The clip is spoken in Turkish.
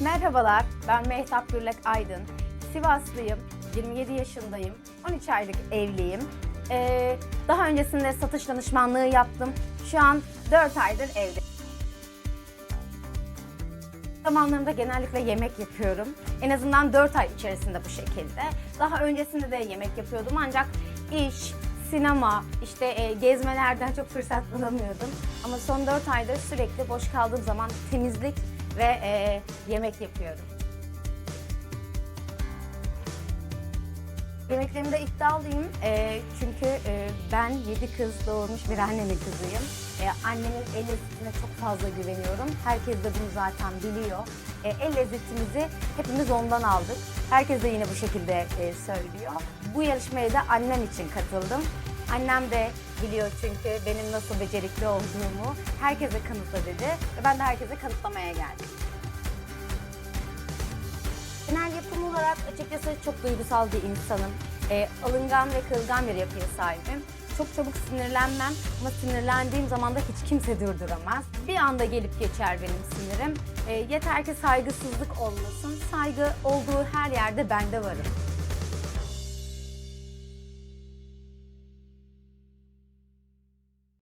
Merhabalar, ben Mehtap Gürlek Aydın. Sivaslıyım, 27 yaşındayım, 13 aylık evliyim. Ee, daha öncesinde satış danışmanlığı yaptım. Şu an 4 aydır evde. Zamanlarımda genellikle yemek yapıyorum. En azından 4 ay içerisinde bu şekilde. Daha öncesinde de yemek yapıyordum ancak iş, sinema, işte e, gezmelerden çok fırsat bulamıyordum. Ama son 4 aydır sürekli boş kaldığım zaman temizlik ve e, yemek yapıyorum. Yemeklerimde iddialıyım E, çünkü e, ben 7 kız doğurmuş bir annenin kızıyım. E, annemin el lezzetine çok fazla güveniyorum. Herkes de bunu zaten biliyor. E, el lezzetimizi hepimiz ondan aldık. Herkes de yine bu şekilde e, söylüyor. Bu yarışmaya da annem için katıldım. Annem de biliyor çünkü benim nasıl becerikli olduğumu. Herkese kanıtla dedi ve ben de herkese kanıtlamaya geldim. Genel yapım olarak açıkçası çok duygusal bir insanım. Ee, alıngan ve kırılgan bir yapıya sahibim. Çok çabuk sinirlenmem ama sinirlendiğim zaman da hiç kimse durduramaz. Bir anda gelip geçer benim sinirim. Ee, yeter ki saygısızlık olmasın. Saygı olduğu her yerde bende varım.